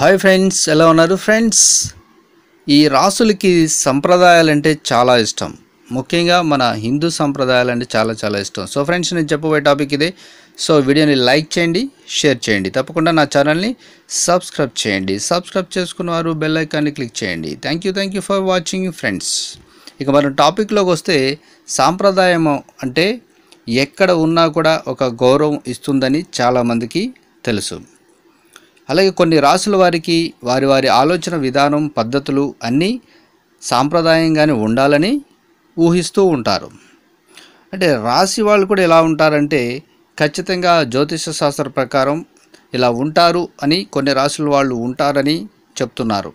Hi friends ఎలా ఉన్నారు friends? ఈ రాసులకి సంప్రదాయాలంటే చాలా ఇష్టం. ముఖ్యంగా మన హిందూ సంప్రదాయాలు అంటే చాలా చాలా ఇష్టం. సో ఫ్రెండ్స్ నేను చెప్పబోయే టాపిక్ ఇదే. సో వీడియోని లైక్ చేయండి షేర్ చేయండి. తప్పకుండా నా ఛానల్ని సబ్స్క్రైబ్ చేయండి. సబ్స్క్రైబ్ చేసుకున్న వారు బెల్ ఐకాన్ని క్లిక్ చేయండి. Thank you thank you for watching friends. ఇక మనం టాపిక్లోకి వస్తే సాంప్రదాయం అంటే ఎక్కడ ఉన్నా కూడా ఒక గౌరవం ఇస్తుందని చాలామందికి తెలుసు. అలాగే కొన్ని రాసుల వారికి వారి వారి ఆలోచన విధానం పద్ధతులు అన్నీ సాంప్రదాయంగానే ఉండాలని ఊహిస్తూ ఉంటారు. అంటే రాశి వాళ్ళు కూడా ఎలా ఉంటారంటే ఖచ్చితంగా జ్యోతిష శాస్త్ర ప్రకారం ఇలా ఉంటారు అని కొన్ని రాసుల వాళ్ళు ఉంటారని చెప్తున్నారు.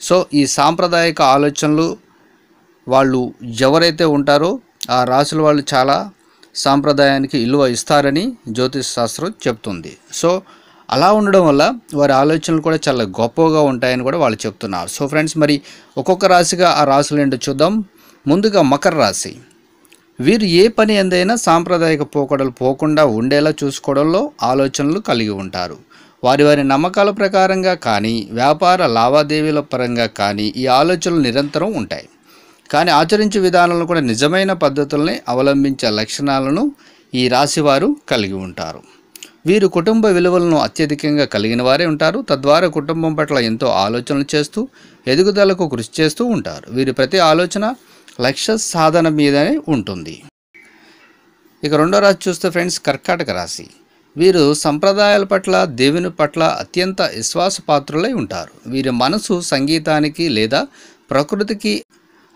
సో ఈ సాంప్రదాయక ఆలోచనలు వాళ్ళు ఎవరైతే ఉంటారో ఆ రాసుల వాళ్ళు చాలా సాంప్రదాయానికి విలువ ఇస్తారని జ్యోతిష శాస్త్రం చెప్తుంది. సో అలా ఉండడం వల్ల వారి ఆలోచనలు కూడా చాలా గొప్పగా ఉంటాయని కూడా వాళ్ళు చెప్తున్నారు. సో ఫ్రెండ్స్ మరి ఒక్కొక్క రాశిగా ఆ రాశులు ఏంటో చూద్దాం. ముందుగా మకర రాశి. వీరు ఏ పని ఎందైనా సాంప్రదాయక పోకడలు పోకుండా ఉండేలా చూసుకోవడంలో ఆలోచనలు కలిగి ఉంటారు. వారి వారి నమ్మకాల ప్రకారంగా కానీ వ్యాపార లావాదేవీల పరంగా కానీ ఈ ఆలోచనలు నిరంతరం ఉంటాయి. కానీ ఆచరించే విధానాలను కూడా నిజమైన పద్ధతుల్ని అవలంబించే లక్షణాలను ఈ రాశివారు కలిగి ఉంటారు. వీరు కుటుంబ విలువలను అత్యధికంగా కలిగిన వారే ఉంటారు. తద్వారా కుటుంబం పట్ల ఎంతో ఆలోచనలు చేస్తూ ఎదుగుదలకు కృషి చేస్తూ ఉంటారు. వీరి ప్రతి ఆలోచన లక్ష్య సాధన మీదనే ఉంటుంది. ఇక రెండో రాశి చూస్తే ఫ్రెండ్స్ కర్కాటక రాశి. వీరు సంప్రదాయాల పట్ల దేవుని పట్ల అత్యంత విశ్వాసపాత్రులై ఉంటారు. వీరి మనసు సంగీతానికి లేదా ప్రకృతికి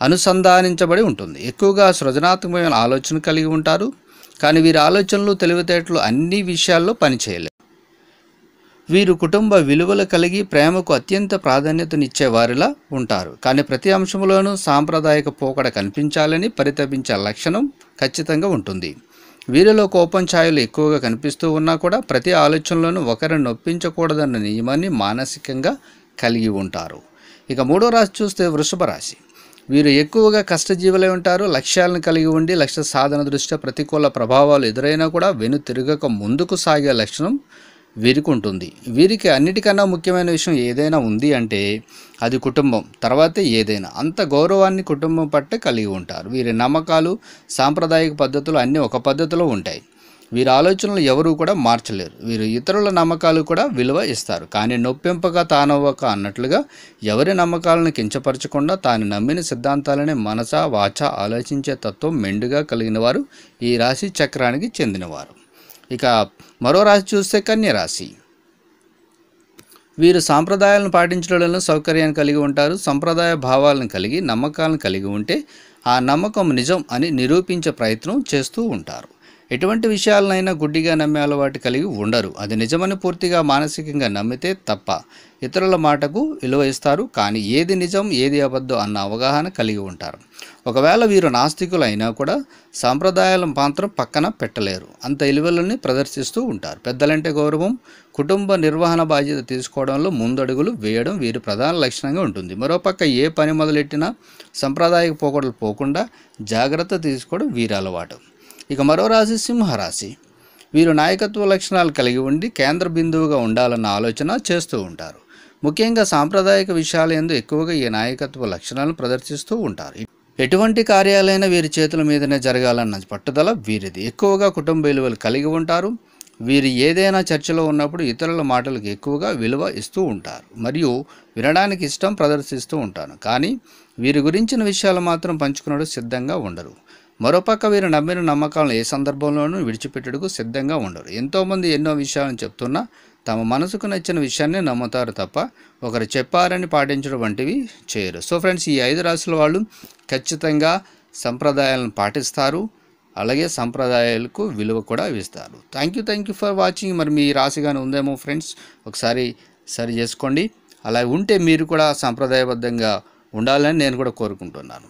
అనుసంధానించబడి ఉంటుంది. ఎక్కువగా సృజనాత్మకమైన ఆలోచన కలిగి ఉంటారు. కానీ వీరి ఆలోచనలు తెలివితేటలు అన్ని విషయాల్లో పనిచేయలేదు. వీరు కుటుంబ విలువలు కలిగి ప్రేమకు అత్యంత ప్రాధాన్యతనిచ్చేవారిలా ఉంటారు. కానీ ప్రతి అంశంలోనూ సాంప్రదాయక పోకడ కనిపించాలని పరితపించే లక్షణం ఖచ్చితంగా ఉంటుంది. వీరిలో కోపం ఛాయలు ఎక్కువగా కనిపిస్తూ ఉన్నా కూడా ప్రతి ఆలోచనలోనూ ఒకరిని నొప్పించకూడదన్న నియమాన్ని మానసికంగా కలిగి ఉంటారు. ఇక మూడో రాశి చూస్తే వృషభ రాశి. వీరు ఎక్కువగా కష్టజీవులై ఉంటారు లక్ష్యాలను కలిగి ఉండి లక్ష్య సాధన దృష్ట్యా ప్రతికూల ప్రభావాలు ఎదురైనా కూడా వెను తిరగక ముందుకు సాగే లక్షణం వీరికి ఉంటుంది. వీరికి అన్నిటికన్నా ముఖ్యమైన విషయం ఏదైనా ఉంది అంటే అది కుటుంబం తర్వాతే ఏదైనా. అంత గౌరవాన్ని కుటుంబం పట్ల కలిగి ఉంటారు. వీరి నమ్మకాలు సాంప్రదాయిక పద్ధతులు అన్నీ ఒక పద్ధతిలో ఉంటాయి. వీరి ఆలోచనలు ఎవరూ కూడా మార్చలేరు. వీరు ఇతరుల నమ్మకాలు కూడా విలువ ఇస్తారు. కానీ నొప్పింపగా తానవ్వక అన్నట్లుగా ఎవరి నమ్మకాలను కించపరచకుండా తాను నమ్మిన సిద్ధాంతాలనే మనస వాచ ఆలోచించే తత్వం మెండుగా కలిగిన వారు ఈ రాశి చక్రానికి చెందినవారు. ఇక మరో రాశి చూస్తే కన్య రాశి. వీరు సాంప్రదాయాలను పాటించడంలో సౌకర్యాన్ని కలిగి ఉంటారు. సంప్రదాయ భావాలను కలిగి నమ్మకాలను కలిగి ఉంటే ఆ నమ్మకం నిజం అని నిరూపించే ప్రయత్నం చేస్తూ ఉంటారు. ఎటువంటి విషయాలనైనా గుడ్డిగా నమ్మే అలవాటు కలిగి ఉండరు. అది నిజమని పూర్తిగా మానసికంగా నమ్మితే తప్ప ఇతరుల మాటకు విలువ ఇస్తారు. కానీ ఏది నిజం ఏది అబద్ధం అన్న అవగాహన కలిగి ఉంటారు. ఒకవేళ వీరు నాస్తికులు అయినా కూడా సాంప్రదాయాల మాత్రం పక్కన పెట్టలేరు. అంత ఇలువలని ప్రదర్శిస్తూ ఉంటారు. పెద్దలంటే గౌరవం కుటుంబ నిర్వహణ బాధ్యత తీసుకోవడంలో ముందడుగులు వేయడం వీరి ప్రధాన లక్షణంగా ఉంటుంది. మరోపక్క ఏ పని మొదలెట్టినా సంప్రదాయక పోకడలు పోకుండా జాగ్రత్త తీసుకోవడం వీరి అలవాటు. ఇక మరో రాశి సింహరాశి. వీరు నాయకత్వ లక్షణాలు కలిగి ఉండి కేంద్ర బిందువుగా ఉండాలన్న ఆలోచన చేస్తూ ఉంటారు. ముఖ్యంగా సాంప్రదాయక విషయాల ఎందు ఎక్కువగా ఈ నాయకత్వ లక్షణాలను ప్రదర్శిస్తూ ఉంటారు. ఎటువంటి కార్యాలైనా వీరి చేతుల మీదనే జరగాలన్న పట్టుదల వీరిది. ఎక్కువగా కుటుంబ విలువలు కలిగి ఉంటారు. వీరు ఏదైనా చర్చలో ఉన్నప్పుడు ఇతరుల మాటలకు ఎక్కువగా విలువ ఇస్తూ ఉంటారు. మరియు వినడానికి ఇష్టం ప్రదర్శిస్తూ ఉంటారు కానీ వీరి గురించిన విషయాలు మాత్రం పంచుకున్నట్టు సిద్ధంగా ఉండరు. మరోపక్క వీరు నమ్మిన నమ్మకాలను ఏ సందర్భంలోనూ విడిచిపెట్టుటకు సిద్ధంగా ఉండరు. ఎంతోమంది ఎన్నో విషయాలను చెప్తున్నా తమ మనసుకు నచ్చిన విషయాన్ని నమ్ముతారు తప్ప ఒకరు చెప్పారని పాటించడం వంటివి చేయరు. సో ఫ్రెండ్స్ ఈ ఐదు రాశుల వాళ్ళు ఖచ్చితంగా సంప్రదాయాలను పాటిస్తారు. అలాగే సంప్రదాయాలకు విలువ కూడా ఇస్తారు. Thank you thank you for watching. మరి మీ రాశిగానే ఉందేమో ఫ్రెండ్స్ ఒకసారి సరి చేసుకోండి. అలా ఉంటే మీరు కూడా సాంప్రదాయబద్ధంగా ఉండాలని నేను కూడా కోరుకుంటున్నాను.